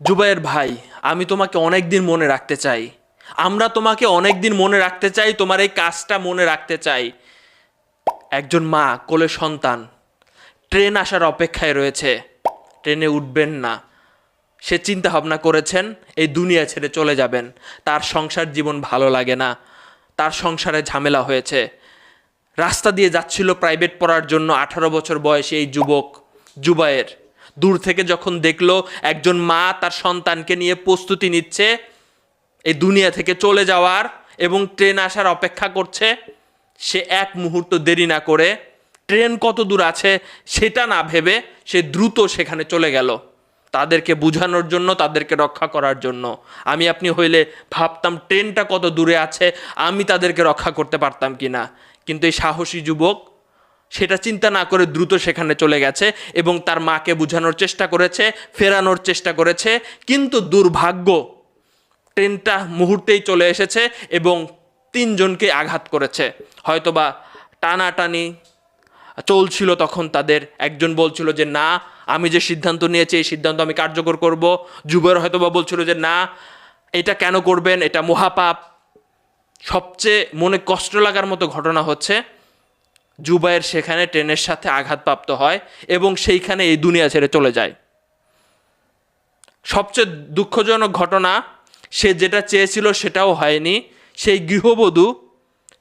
জুবাইর ভাই, আমি তোমাকে অনেক দিন মনে রাখতে চাই। আমরা তোমাকে অনেক দিন মনে রাখতে চাই, তোমার এই কাজটা মনে রাখতে চাই। একজন মা, কোলে সন্তান। ট্রেন আসার অপেক্ষায় রয়েছে। ট্রেনে উঠবেন না। সে চিন্তা ভাবনা করেছেন, এই দুনিয়া ছেড়ে চলে যাবেন। তার সংসার জীবন ভালো লাগে না। তার সংসারে ঝামেলা হয়েছে। রাস্তা দিয়ে যাচ্ছিল প্রাইভেট পড়ার জন্য আঠারো বছর বয়সী এই যুবক জুবায়ের দূর থেকে যখন দেখল একজন মা তার সন্তানকে নিয়ে প্রস্তুতি নিচ্ছে, এই দুনিয়া থেকে চলে যাওয়ার এবং ট্রেন আসার অপেক্ষা করছে, সে এক মুহূর্ত দেরি না করে ট্রেন কত দূর আছে সেটা না ভেবে সে দ্রুত সেখানে চলে গেল। তাদেরকে বোঝানোর জন্য, তাদেরকে রক্ষা করার জন্য। আমি আপনি হইলে ভাবতাম ট্রেনটা কত দূরে আছে, আমি তাদেরকে রক্ষা করতে পারতাম কি না কিন্তু এই সাহসী যুবক সেটা চিন্তা না করে দ্রুত সেখানে চলে গেছে এবং তার মাকে বোঝানোর চেষ্টা করেছে, ফেরানোর চেষ্টা করেছে। কিন্তু দুর্ভাগ্য, ট্রেনটা মুহূর্তেই চলে এসেছে এবং তিনজনকে আঘাত করেছে। হয়তোবা টানাটানি চলছিল তখন তাদের। একজন বলছিল যে, না, আমি যে সিদ্ধান্ত নিয়েছি, এই সিদ্ধান্ত আমি কার্যকর করব। যুবের হয়তোবা বলছিল যে, না, এটা কেন করবেন? এটা মহাপাপ। সবচেয়ে মনে কষ্ট লাগার মতো ঘটনা হচ্ছে জুবাইয়ের সেখানে ট্রেনের সাথে আঘাতপ্রাপ্ত হয় এবং সেইখানে এই দুনিয়া ছেড়ে চলে যায়। সবচেয়ে দুঃখজনক ঘটনা, সে যেটা চেয়েছিল সেটাও হয়নি। সেই গৃহবধূ,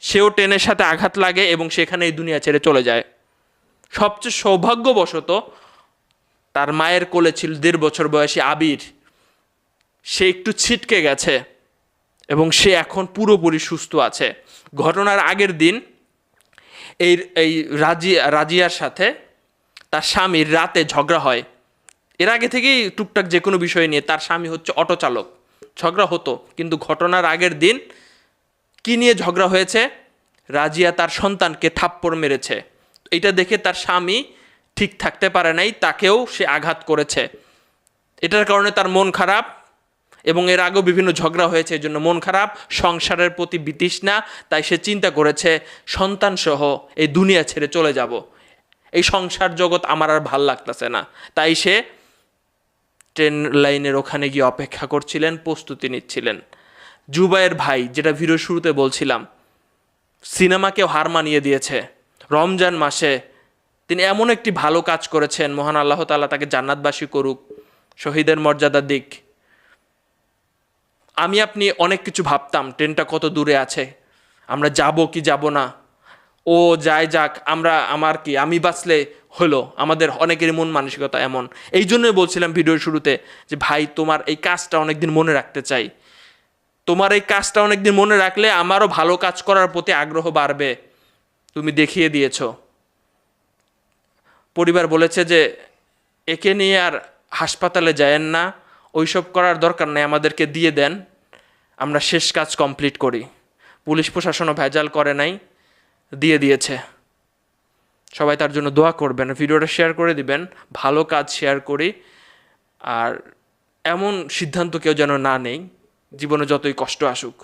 সেও ট্রেনের সাথে আঘাত লাগে এবং সেখানে এই দুনিয়া ছেড়ে চলে যায়। সবচেয়ে সৌভাগ্যবশত, তার মায়ের কোলে ছিল দেড় বছর বয়সী আবির। সে একটু ছিটকে গেছে এবং সে এখন পুরোপুরি সুস্থ আছে। ঘটনার আগের দিন এই এই রাজি রাজিয়ার সাথে তার স্বামীর রাতে ঝগড়া হয়। এর আগে থেকেই টুকটাক যে কোনো বিষয় নিয়ে তার স্বামী হচ্ছে অটো চালক। ঝগড়া হতো, কিন্তু ঘটনার আগের দিন কি নিয়ে ঝগড়া হয়েছে? রাজিয়া তার সন্তানকে থাপ্পড় মেরেছে। এটা দেখে তার স্বামী ঠিক থাকতে পারে নাই, তাকেও সে আঘাত করেছে। এটার কারণে তার মন খারাপ এবং এর আগেও বিভিন্ন ঝগড়া হয়েছে এই জন্য মন খারাপ, সংসারের প্রতি বিতৃষ্ণা, তাই সে চিন্তা করেছে সন্তান সহ এই দুনিয়া ছেড়ে চলে যাব। এই সংসার জগৎ আমার আর ভালো লাগতেছে না। তাই সে ট্রেন লাইনের ওখানে গিয়ে অপেক্ষা করছিলেন, প্রস্তুতি নিচ্ছিলেন। জুবাইয়ের ভাই, যেটা ভিডিও শুরুতে বলছিলাম সিনেমাকেও হার মানিয়ে দিয়েছে। রমজান মাসে তিনি এমন একটি ভালো কাজ করেছেন, মহান আল্লাহ তাআলা তাকে জান্নাতবাসী করুক, শহীদের মর্যাদা দিক। আমি আপনি অনেক কিছু ভাবতাম, ট্রেনটা কত দূরে আছে, আমরা যাব কি যাব না, ও যায় যাক, আমরা, আমার কি, আমি বাঁচলে হলো, আমাদের অনেকেরই মন মানসিকতা এমন। এই জন্যই বলছিলাম ভিডিওর শুরুতে যে, ভাই, তোমার এই কাজটা অনেকদিন মনে রাখতে চাই। তোমার এই কাজটা অনেকদিন মনে রাখলে আমারও ভালো কাজ করার প্রতি আগ্রহ বাড়বে। তুমি দেখিয়ে দিয়েছ। পরিবার বলেছে যে, একে নিয়ে আর হাসপাতালে যায়েন না ওইসব করার দরকার নেই, আমাদেরকে দিয়ে দেন, আমরা শেষ কাজ কমপ্লিট করি। পুলিশ প্রশাসনও ভেজাল করে নাই, দিয়ে দিয়েছে। সবাই তার জন্য দোয়া করবেন, ভিডিওটা শেয়ার করে দিবেন, ভালো কাজ শেয়ার করি, আর এমন সিদ্ধান্ত কেউ যেন না নেই, জীবনে যতই কষ্ট আসুক।